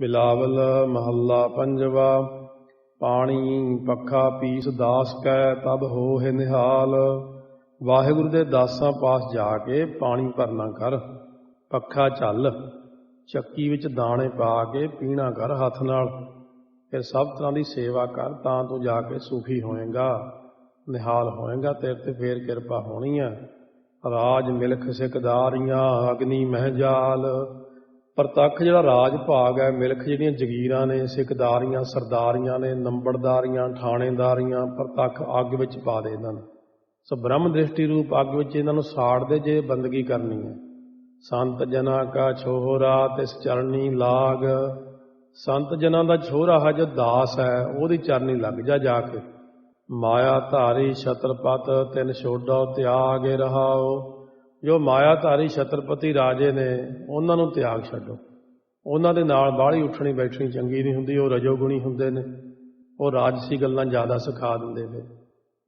ਬਿਲਾਵਲ ਮਹੱਲਾ ਪੰਜਵਾ, ਪਾਣੀ ਪੱਖਾ ਪੀਸ ਦਾਸ ਕੈ ਤਬ ਹੋਹਿ ਨਿਹਾਲ। ਵਾਹਿਗੁਰੂ ਦੇ ਦਾਸਾਂ ਪਾਸ ਜਾ ਕੇ ਪਾਣੀ ਭਰਨਾ ਕਰ, ਪੱਖਾ ਝੱਲ ਚੱਕੀ ਵਿੱਚ ਦਾਣੇ ਪਾ ਕੇ ਪੀਣਾ ਕਰ ਹੱਥ ਨਾਲ। ਫਿਰ ਸਭ ਤਰ੍ਹਾਂ ਦੀ ਸੇਵਾ ਕਰ, ਤਾਂ ਤੂੰ ਜਾ ਕੇ ਸੁਖੀ ਹੋਏਗਾ, ਨਿਹਾਲ ਹੋਏਗਾ, ਤੇਰੇ ਤੇ ਫੇਰ ਕਿਰਪਾ ਹੋਣੀ ਹੈ ਰਾਜ ਮਿਲਖ ਸਿਕਦਾਰੀਆਂ, ਅਗਨੀ ਮਹਿਜਾਲ ਪ੍ਰਤੱਖ ਜਿਹੜਾ ਰਾਜ ਭਾਗ ਹੈ, ਮਿਲਖ ਜਿਹੜੀਆਂ ਜਗੀਰਾਂ ਨੇ ਸਿਕਦਾਰੀਆਂ ਸਰਦਾਰੀਆਂ ਨੇ, ਨੰਬਰਦਾਰੀਆਂ, ਥਾਣੇਦਾਰੀਆਂ ਪ੍ਰਤੱਖ ਅੱਗ ਵਿੱਚ ਪਾ ਦੇ ਇਹਨਾਂ ਨੂੰ। ਸੋ ਬ੍ਰਹਮ ਦ੍ਰਿਸ਼ਟੀ ਰੂਪ ਅੱਗ ਵਿੱਚ ਇਹਨਾਂ ਨੂੰ ਸਾੜ ਦੇ ਜੇ ਬੰਦਗੀ ਕਰਨੀ ਹੈ। ਸੰਤ ਜਨਾ ਕਾ ਛੋਹਰਾ ਤਿਸ ਚਰਨੀ ਲਾਗ। ਸੰਤ ਜਨਾਂ ਦਾ ਛੋਹਰਾ ਹੈ ਜੋ ਦਾਸ ਹੈ, ਉਹਦੀ ਚਰਨੀ ਲੱਗ ਜਾ ਜਾ ਕੇ। ਮਾਇਆ ਧਾਰੀ ਛਤਰਪਤ ਤਿਨ ਛੋਡੋ ਤਿਆਗੇ ਰਹਾਓ। ਜੋ ਮਾਇਆਧਾਰੀ ਛਤਰਪਤੀ ਰਾਜੇ ਨੇ ਉਹਨਾਂ ਨੂੰ ਤਿਆਗ ਛੱਡੋ। ਉਹਨਾਂ ਦੇ ਨਾਲ ਬਾਹਲੀ ਉੱਠਣੀ ਬੈਠਣੀ ਚੰਗੀ ਨਹੀਂ ਹੁੰਦੀ, ਉਹ ਰਜੋਗੁਣੀ ਹੁੰਦੇ ਨੇ, ਉਹ ਰਾਜਸੀ ਗੱਲਾਂ ਜ਼ਿਆਦਾ ਸਿਖਾ ਦਿੰਦੇ ਨੇ।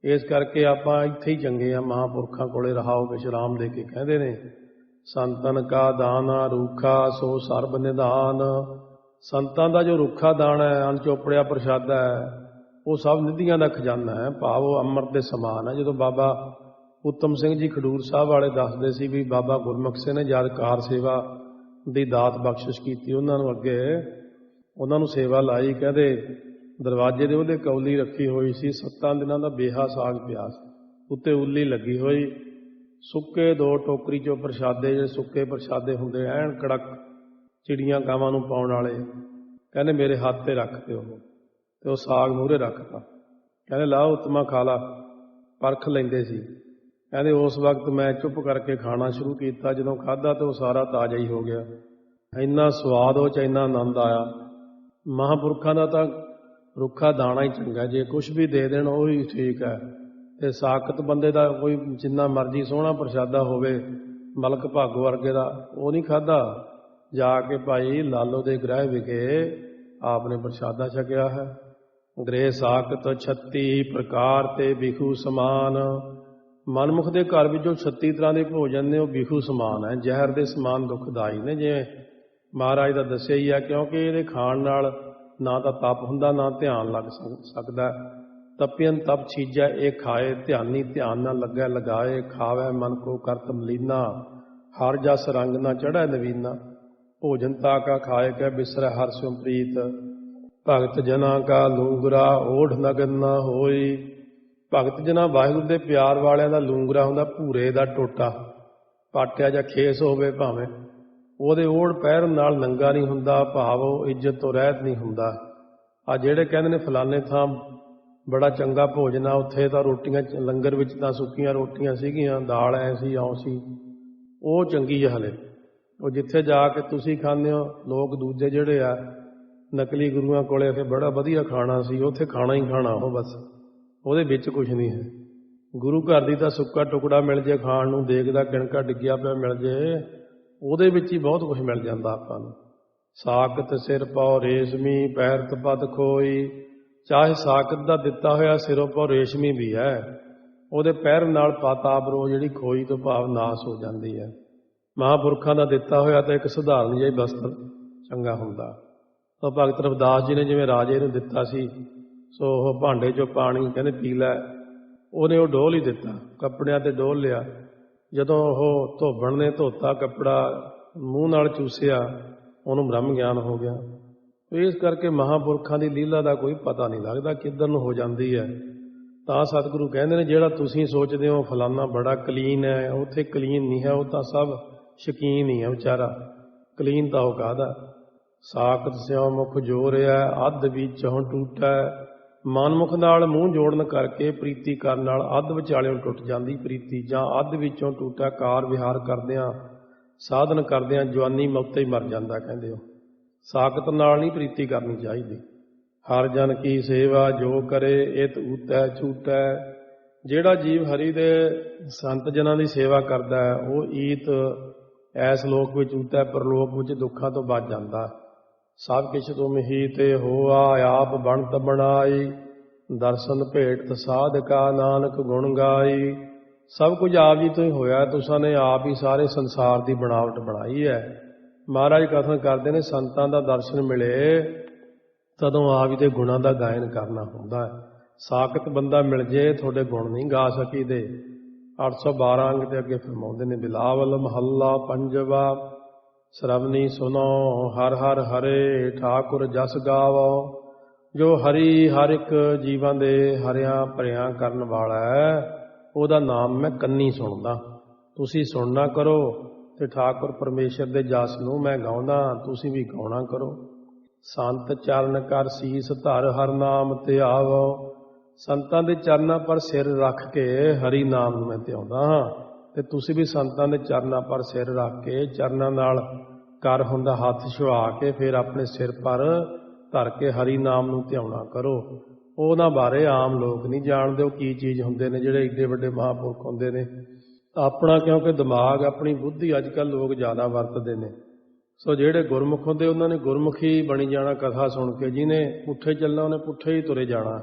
ਇਸ ਕਰਕੇ ਆਪਾਂ ਇੱਥੇ ਹੀ ਚੰਗੇ ਆ, ਮਹਾਪੁਰਖਾਂ ਕੋਲੇ ਰਹਾਓ, ਵਿਸ਼ਰਾਮ ਦੇ ਕੇ ਕਹਿੰਦੇ ਨੇ, ਸੰਤਨ ਕਾ ਦਾਨਾ ਰੂਖਾ ਸੋ ਸਰਬ ਨਿਦਾਨ ਸੰਤਾਂ ਦਾ ਜੋ ਰੁੱਖਾ ਦਾਣਾ ਹੈ, ਅਣਚੋਪੜਿਆ ਪ੍ਰਸ਼ਾਦਾ ਹੈ, ਉਹ ਸਭ ਨਿਧੀਆਂ ਦਾ ਖਜ਼ਾਨਾ ਹੈ, ਭਾਵ ਉਹ ਅੰਮ੍ਰਿਤ ਦੇ ਸਮਾਨ ਹੈ। ਜਦੋਂ ਬਾਬਾ ਉੱਤਮ ਸਿੰਘ ਜੀ ਖਡੂਰ ਸਾਹਿਬ ਵਾਲੇ ਦੱਸਦੇ ਸੀ ਵੀ ਬਾਬਾ ਗੁਰਮੁਖ ਸਿੰਘ ਨੇ ਜਦ ਕਾਰ ਸੇਵਾ ਦੀ ਦਾਤ ਬਖਸ਼ਿਸ਼ ਕੀਤੀ, ਉਹਨਾਂ ਨੂੰ ਅੱਗੇ ਉਹਨਾਂ ਨੂੰ ਸੇਵਾ ਲਾਈ, ਕਹਿੰਦੇ ਦਰਵਾਜ਼ੇ ਦੇ ਉਹਦੇ ਕੌਲੀ ਰੱਖੀ ਹੋਈ ਸੀ, ਸੱਤਾਂ ਦਿਨਾਂ ਦਾ ਬੇਹਾ ਸਾਗ ਪਿਆ ਸੀ। ਉੱਤੇ ਉੱਲੀ ਲੱਗੀ ਹੋਈ, ਸੁੱਕੇ ਦੋ ਟੋਕਰੀ ਚੋਂ ਪ੍ਰਸ਼ਾਦੇ ਜੇ ਸੁੱਕੇ ਪ੍ਰਸ਼ਾਦੇ ਹੁੰਦੇ ਐਨ ਕੜਕ ਚਿੜੀਆਂ ਗਾਵਾਂ ਨੂੰ ਪਾਉਣ ਵਾਲੇ। ਕਹਿੰਦੇ ਮੇਰੇ ਹੱਥ ਤੇ ਰੱਖ ਤੇ ਉਹ ਤੇ ਉਹ ਸਾਗ ਮੂਹਰੇ ਰੱਖਤਾ। ਕਹਿੰਦੇ ਲਾ ਉਤਮਾ ਖਾ ਲਾ। ਪਰਖ ਲੈਂਦੇ ਸੀ। ਕਹਿੰਦੇ ਉਸ ਵਕਤ ਮੈਂ ਚੁੱਪ ਕਰਕੇ ਖਾਣਾ ਸ਼ੁਰੂ ਕੀਤਾ, ਜਦੋਂ ਖਾਦਾ ਤਾਂ ਉਹ ਸਾਰਾ ਤਾਜ਼ਾ ਹੀ ਹੋ ਗਿਆ। ਇੰਨਾ ਸਵਾਦ ਉਹ ਚ ਇੰਨਾ ਆਨੰਦ ਆਇਆ। ਮਹਾਪੁਰਖਾਂ ਦਾ ਤਾਂ ਰੁੱਖਾ ਦਾਣਾ ਹੀ ਚੰਗਾ, ਜੇ ਕੁਝ ਵੀ ਦੇ ਦੇਣ ਉਹ ਹੀ ਠੀਕ ਹੈ। ਤੇ ਸਾਖਤ ਬੰਦੇ ਦਾ ਕੋਈ ਜਿੰਨਾ ਮਰਜ਼ੀ ਸੋਹਣਾ ਪ੍ਰਸ਼ਾਦਾ ਹੋਵੇ, ਮਲਕ ਭਾਗੋ ਵਰਗੇ ਦਾ, ਉਹ ਨਹੀਂ ਖਾਦਾ ਜਾ ਕੇ ਭਾਈ ਲਾਲੋ ਦੇ ਗ੍ਰਹਿ ਵਿਖੇ ਆਪਨੇ ਪ੍ਰਸ਼ਾਦਾ ਛਕਿਆ ਹੈ। ਗ੍ਰਹਿ ਸਾਖਤ 36 ਪ੍ਰਕਾਰ ਤੇ ਬਿਖੂ ਸਮਾਨ। ਮਨਮੁਖ ਦੇ ਘਰ ਵਿੱਚ ਜੋ 36 ਤਰ੍ਹਾਂ ਦੇ ਭੋਜਨ ਨੇ ਉਹ ਬਿਖੂ ਸਮਾਨ ਹੈ। ਜ਼ਹਿਰ ਦੇ ਸਮਾਨ ਦੁਖਦਾਈ ਨੇ। ਜਿਵੇਂ ਮਹਾਰਾਜ ਦਾ ਦੱਸਿਆ ਹੀ ਹੈ ਕਿਉਂਕਿ ਇਹਦੇ ਖਾਣ ਨਾਲ ਨਾ ਤਾਂ ਤਪ ਹੁੰਦਾ, ਨਾ ਧਿਆਨ ਲੱਗ ਸਕਦਾ। ਤਪਿਅਨ ਤਪ ਚੀਜਾ ਇਹ ਖਾਏ, ਧਿਆਨੀ ਧਿਆਨ ਨਾ ਲੱਗੈ, ਲਗਾਏ, ਖਾਵੇ ਮਨ ਕੋ ਕਰਤ ਮਲੀਨਾ ਹਰ ਜਸ ਰੰਗ ਨਾ ਚੜੈ ਨਵੀਨਾ। ਭੋਜਨ ਤਾ ਕਾ ਖਾਏ ਕੈ ਬਿਸਰੈ ਹਰ ਸਿਉ ਪ੍ਰੀਤ ਭਗਤ ਜਨਾ ਕਾ ਲੂੰਗਰਾ, ਓਢ ਨਗਨ ਨਾ ਹੋਈ। ਭਗਤ ਜਨਾ ਵਾਹਿਗੁਰੂ ਦੇ ਪਿਆਰ ਵਾਲਿਆਂ ਦਾ ਲੂੰਗਰਾ ਹੁੰਦਾ ਭੂਰੇ ਦਾ ਟੋਟਾ। ਪਾਟਿਆ ਜਾਂ ਖੇਸ ਹੋਵੇ ਭਾਵੇਂ, ਉਹਦੇ ਓੜ ਪੈਰ ਨਾਲ ਨੰਗਾ ਨਹੀਂ ਹੁੰਦਾ, ਭਾਵ ਉਹ ਇੱਜ਼ਤ ਤੋਂ ਰਹਿਤ ਨਹੀਂ ਹੁੰਦਾ। ਆ ਜਿਹੜੇ ਕਹਿੰਦੇ ਨੇ ਫਲਾਣੇ ਥਾਂ ਬੜਾ ਚੰਗਾ ਭੋਜਨ ਆ, ਉੱਥੇ ਤਾਂ ਰੋਟੀਆਂ ਲੰਗਰ ਵਿੱਚ ਤਾਂ ਸੁੱਕੀਆਂ ਰੋਟੀਆਂ ਸੀਗੀਆਂ, ਦਾਲ ਐ ਸੀ ਆਉ ਸੀ। ਉਹ ਚੰਗੀ ਹੈ ਹਲੇ। ਉਹ ਜਿੱਥੇ ਜਾ ਕੇ ਤੁਸੀਂ ਖਾਂਦੇ ਹੋ, ਲੋਕ ਦੂਜੇ ਜਿਹੜੇ ਆ, ਨਕਲੀ ਗੁਰੂਆਂ ਕੋਲੇ ਫੇ ਬੜਾ ਵਧੀਆ ਖਾਣਾ ਸੀ, ਉੱਥੇ ਖਾਣਾ ਹੀ ਖਾਣਾ ਉਹ ਬਸ। ਉਹਦੇ ਵਿੱਚ ਕੁਝ ਨਹੀਂ ਹੈ। ਗੁਰੂ ਘਰ ਦੀ ਤਾਂ ਸੁੱਕਾ ਟੁਕੜਾ ਮਿਲ ਜੇ, ਖਾਣ ਨੂੰ ਦੇਖਦਾ ਕਿਣਕਾ ਡਿੱਗਿਆ ਪਿਆ ਮਿਲ ਜੇ, ਉਹਦੇ ਵਿੱਚ ਹੀ ਬਹੁਤ ਕੁਝ ਮਿਲ ਜਾਂਦਾ ਆਪਾਂ ਨੂੰ। ਸਾਖਤ ਸਿਰ ਪਾਉ ਰੇਸ਼ਮੀ, ਪੈਰ ਤਪਦ ਖੋਈ। ਚਾਹੇ ਸਾਖਤ ਦਾ ਦਿੱਤਾ ਹੋਇਆ ਸਿਰੋਂ ਪਾਉ ਰੇਸ਼ਮੀ ਵੀ ਹੈ। ਉਹਦੇ ਪੈਰ ਨਾਲ ਪਾਤਾਬਰੋ ਜਿਹੜੀ ਖੋਈ ਤੋਂ ਭਾਵ ਨਾਸ ਹੋ ਜਾਂਦੀ ਹੈ। ਮਹਾਪੁਰਖਾਂ ਦਾ ਦਿੱਤਾ ਹੋਇਆ ਤਾਂ ਇੱਕ ਸਧਾਰਨ ਜਿਹਾ ਵਸਤਰ ਚੰਗਾ ਹੁੰਦਾ। ਤਾਂ ਭਗਤ ਰਵਿਦਾਸ ਜੀ ਨੇ ਜਿਵੇਂ ਰਾਜੇ ਨੂੰ ਦਿੱਤਾ ਸੀ ਸੋ ਉਹ ਭਾਂਡੇ 'ਚੋਂ ਪਾਣੀ ਕਹਿੰਦੇ ਪੀ ਲੈ। ਉਹਨੇ ਉਹ ਡੋਲ ਹੀ ਦਿੱਤਾ। ਕੱਪੜਿਆਂ ਤੇ ਡੋਲ ਲਿਆ। ਜਦੋਂ ਉਹ ਧੋਬਣ ਨੇ ਧੋਤਾ ਕੱਪੜਾ, ਮੂੰਹ ਨਾਲ ਚੂਸਿਆ, ਉਹਨੂੰ ਬ੍ਰਹਮ ਗਿਆਨ ਹੋ ਗਿਆ। ਇਸ ਕਰਕੇ ਮਹਾਪੁਰਖਾਂ ਦੀ ਲੀਲਾ ਦਾ ਕੋਈ ਪਤਾ ਨਹੀਂ ਲੱਗਦਾ ਕਿੱਧਰ ਨੂੰ ਹੋ ਜਾਂਦੀ ਹੈ। ਤਾਂ ਸਤਿਗੁਰੂ ਕਹਿੰਦੇ ਨੇ, ਜਿਹੜਾ ਤੁਸੀਂ ਸੋਚਦੇ ਹੋ ਫਲਾਨਾ ਬੜਾ ਕਲੀਨ ਹੈ, ਉੱਥੇ ਕਲੀਨ ਨਹੀਂ ਹੈ, ਉਹ ਤਾਂ ਸਭ ਸ਼ਕੀਨ ਹੀ ਹੈ ਵਿਚਾਰਾ। ਕਲੀਨ ਤਾਂ ਉਹ ਕਾਹਦਾ? ਸਾਖਤ ਸਿਉ ਮੁਖ ਜੋਰਿਆ ਅੱਧ ਵਿੱਚੋਂ ਟੂਟਾ ਮਨਮੁਖ ਨਾਲ ਮੂੰਹ ਜੋੜਨ ਕਰਕੇ ਪ੍ਰੀਤੀ ਕਰਨ ਨਾਲ ਅੱਧ ਵਿਚਾਲਿਓਂ ਟੁੱਟ ਜਾਂਦੀ ਪ੍ਰੀਤੀ ਜਾਂ ਅੱਧ ਵਿੱਚੋਂ ਟੂਟਾ ਕਾਰ ਵਿਹਾਰ ਕਰਦਿਆਂ, ਸਾਧਨ ਕਰਦਿਆਂ ਜਵਾਨੀ ਮੌਤੇ ਹੀ ਮਰ ਜਾਂਦਾ ਕਹਿੰਦੇ ਹੋ ਸਾਖਤ ਨਾਲ ਨਹੀਂ ਪ੍ਰੀਤੀ ਕਰਨੀ ਚਾਹੀਦੀ। ਹਰ ਜਨ ਕੀ ਸੇਵਾ ਜੋ ਕਰੇ, ਇਤ ਉਤੈ ਛੂਟੈ ਜਿਹੜਾ ਜੀਵ ਹਰੀ ਦੇ ਸੰਤ ਜਨਾਂ ਦੀ ਸੇਵਾ ਕਰਦਾ ਹੈ, ਉਹ ਈਤ ਐਸ ਲੋਕ ਵਿੱਚ ਉਤੈ ਪਰਲੋਕ ਵਿੱਚ ਦੁੱਖਾਂ ਤੋਂ ਬਚ ਜਾਂਦਾ। ਸਭ ਕਿਛ ਤੁਮ ਹੀ ਤੇ ਹੋਆ, ਆਪ ਬਣਤ ਬਣਾਈ। ਦਰਸ਼ਨ ਭੇਟ ਸਾਧਕਾ ਨਾਨਕ ਗੁਣ ਗਾਈ। ਸਭ ਕੁਝ ਆਪ ਜੀ ਤੋਂ ਹੀ ਹੋਇਆ, ਤੁਸਾਂ ਨੇ ਆਪ ਹੀ ਸਾਰੇ ਸੰਸਾਰ ਦੀ ਬਣਾਵਟ ਬਣਾਈ ਹੈ। ਮਹਾਰਾਜ ਕਥਨ ਕਰਦੇ ਨੇ, ਸੰਤਾਂ ਦਾ ਦਰਸ਼ਨ ਮਿਲੇ, ਤਦੋਂ ਆਪ ਜੀ ਦੇ ਗੁਣਾਂ ਦਾ ਗਾਇਨ ਕਰਨਾ ਹੁੰਦਾ ਹੈ। ਸਾਖਤ ਬੰਦਾ ਮਿਲ ਜੇ, ਤੁਹਾਡੇ ਗੁਣ ਨਹੀਂ ਗਾ ਸਕੀਦੇ। 812 ਅੰਗ ਦੇ ਅੱਗੇ ਫਰਮਾਉਂਦੇ ਨੇ, ਬਿਲਾਵਲ ਮਹੱਲਾ ਪੰਜਵਾ। ਸ਼ਰਵਨੀ ਸੁਨੋ, ਹਰ ਹਰ ਹਰੇ, ਠਾਕੁਰ ਜਸ ਗਾਵੋ। ਜੋ ਹਰੀ ਹਰ ਇੱਕ ਜੀਵਾਂ ਦੇ ਹਰਿਆ ਭਰਿਆਂ ਕਰਨ ਵਾਲਾ ਹੈ, ਉਹਦਾ ਨਾਮ ਮੈਂ ਕੰਨੀ ਸੁਣਦਾ। ਤੁਸੀਂ ਸੁਣਨਾ ਕਰੋ ਤੇ ਠਾਕੁਰ ਪਰਮੇਸ਼ਰ ਦੇ ਜਸ ਨੂੰ ਮੈਂ ਗਾਉਂਦਾ, ਤੁਸੀਂ ਵੀ ਗਾਉਣਾ ਕਰੋ। ਸੰਤ ਚਰਨ ਕਰ ਸੀਸ ਧਰ ਹਰ ਨਾਮ ਧਿਆਵੋ ਸੰਤਾਂ ਦੇ ਚਰਨਾਂ ਪਰ ਸਿਰ ਰੱਖ ਕੇ ਹਰੀ ਨਾਮ ਨੂੰ ਮੈਂ ਧਿਆਉਂਦਾ ਹਾਂ। ਤੇ ਤੁਸੀਂ ਵੀ ਸੰਤਾਂ ਦੇ ਚਰਨਾਂ ਪਰ ਸਿਰ ਰੱਖ ਕੇ ਚਰਨਾਂ ਨਾਲ ਕਰ ਹੁੰਦਾ ਹੱਥ ਛੁਆ ਕੇ ਫਿਰ ਆਪਣੇ ਸਿਰ ਪਰ ਧਰ ਕੇ ਹਰੀ ਨਾਮ ਨੂੰ ਧਿਆਉਣਾ ਕਰੋ। ਉਹਨਾਂ ਬਾਰੇ ਆਮ ਲੋਕ ਨਹੀਂ ਜਾਣਦੇ ਉਹ ਕੀ ਚੀਜ਼ ਹੁੰਦੇ ਨੇ, ਜਿਹੜੇ ਏਡੇ ਵੱਡੇ ਮਹਾਪੁਰਖ ਹੁੰਦੇ ਨੇ। ਆਪਣਾ ਕਿਉਂਕਿ ਦਿਮਾਗ, ਆਪਣੀ ਬੁੱਧੀ ਅੱਜ ਕੱਲ ਲੋਕ ਜ਼ਿਆਦਾ ਵਰਤਦੇ ਨੇ। ਸੋ ਜਿਹੜੇ ਗੁਰਮੁਖ ਹੁੰਦੇ, ਉਹਨਾਂ ਨੇ ਗੁਰਮੁਖੀ ਬਣੀ ਜਾਣਾ ਕਥਾ ਸੁਣ ਕੇ, ਜਿਹਨੇ ਪੁੱਠੇ ਚੱਲਣਾ, ਉਹਨੇ ਪੁੱਠੇ ਹੀ ਤੁਰੇ ਜਾਣਾ।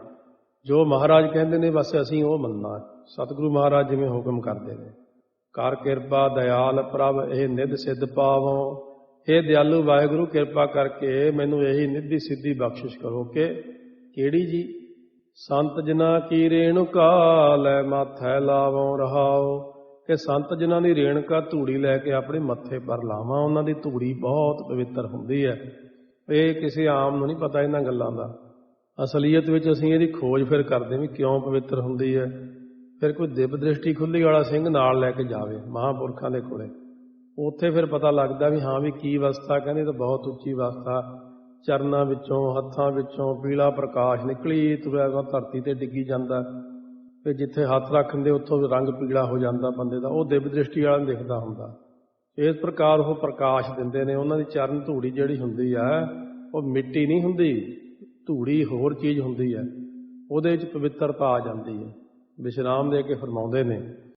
ਜੋ ਮਹਾਰਾਜ ਕਹਿੰਦੇ ਨੇ, ਬਸ ਅਸੀਂ ਉਹ ਮੰਨਣਾ। ਸਤਿਗੁਰੂ ਮਹਾਰਾਜ ਜਿਵੇਂ ਹੁਕਮ ਕਰਦੇ ਨੇ। ਕਰ ਕਿਰਪਾ ਦਇਆਲ ਪ੍ਰਭ, ਇਹ ਨਿਧ ਸਿੱਧ ਪਾਵੋ। ਇਹ ਦਿਆਲੂ, ਵਾਹਿਗੁਰੂ, ਕਿਰਪਾ ਕਰਕੇ ਮੈਨੂੰ ਇਹੀ ਨਿੱਧੀ ਸਿੱਧੀ ਬਖਸ਼ਿਸ਼ ਕਰੋ ਕਿ ਕਿਹੜੀ ਜੀ? ਸੰਤ ਜਨਾ ਕੀ ਰੇਣੁਕਾ ਲੈ ਮਾਥੈ ਲਾਵੋ, ਰਹਾਓ। ਕਿ ਸੰਤ ਜਿਨ੍ਹਾਂ ਦੀ ਰੇਣਕਾ ਧੂੜੀ ਲੈ ਕੇ ਆਪਣੇ ਮੱਥੇ ਪਰ ਲਾਵਾਂ, ਉਹਨਾਂ ਦੀ ਧੂੜੀ ਬਹੁਤ ਪਵਿੱਤਰ ਹੁੰਦੀ ਹੈ। ਇਹ ਕਿਸੇ ਆਮ ਨੂੰ ਨਹੀਂ ਪਤਾ ਇਹਨਾਂ ਗੱਲਾਂ ਦਾ। ਅਸਲੀਅਤ ਵਿੱਚ ਅਸੀਂ ਇਹਦੀ ਖੋਜ ਫਿਰ ਕਰਦੇ ਵੀ ਕਿਉਂ ਪਵਿੱਤਰ ਹੁੰਦੀ ਹੈ। ਫਿਰ ਕੋਈ ਦਿਵ ਦ੍ਰਿਸ਼ਟੀ ਖੁੱਲੀ ਵਾਲਾ ਸਿੰਘ ਨਾਲ ਲੈ ਕੇ ਜਾਵੇ, ਮਹਾਪੁਰਖਾਂ ਦੇ ਕੋਲੇ। ਉੱਥੇ ਫਿਰ ਪਤਾ ਲੱਗਦਾ ਵੀ ਹਾਂ ਵੀ ਕੀ ਅਵਸਥਾ, ਕਹਿੰਦੇ ਤਾਂ ਬਹੁਤ ਉੱਚੀ ਅਵਸਥਾ। ਚਰਨਾਂ ਵਿੱਚੋਂ, ਹੱਥਾਂ ਵਿੱਚੋਂ ਪੀਲਾ ਪ੍ਰਕਾਸ਼ ਨਿਕਲੀ, ਤੁਰਿਆ ਧਰਤੀ ਤੇ ਡਿੱਗੀ ਜਾਂਦਾ। ਤੇ ਜਿੱਥੇ ਹੱਥ ਰੱਖਣ ਦੇ ਉੱਥੋਂ ਰੰਗ ਪੀਲਾ ਹੋ ਜਾਂਦਾ ਬੰਦੇ ਦਾ, ਉਹ ਦਿਵ ਦ੍ਰਿਸ਼ਟੀ ਵਾਲਾ ਨੂੰ ਦਿਖਦਾ ਹੁੰਦਾ। ਇਸ ਪ੍ਰਕਾਰ ਉਹ ਪ੍ਰਕਾਸ਼ ਦਿੰਦੇ ਨੇ, ਉਹਨਾਂ ਦੀ ਚਰਨ ਧੂੜੀ ਜਿਹੜੀ ਹੁੰਦੀ ਆ, ਉਹ ਮਿੱਟੀ ਨਹੀਂ ਹੁੰਦੀ, ਧੂੜੀ ਹੋਰ ਚੀਜ਼ ਹੁੰਦੀ ਹੈ ਉਹਦੇ ਵਿੱਚ ਪਵਿੱਤਰਤਾ ਆ ਜਾਂਦੀ ਹੈ ਵਿਸ਼ਰਾਮ ਦੇ ਕੇ ਫਰਮਾਉਂਦੇ ਨੇ।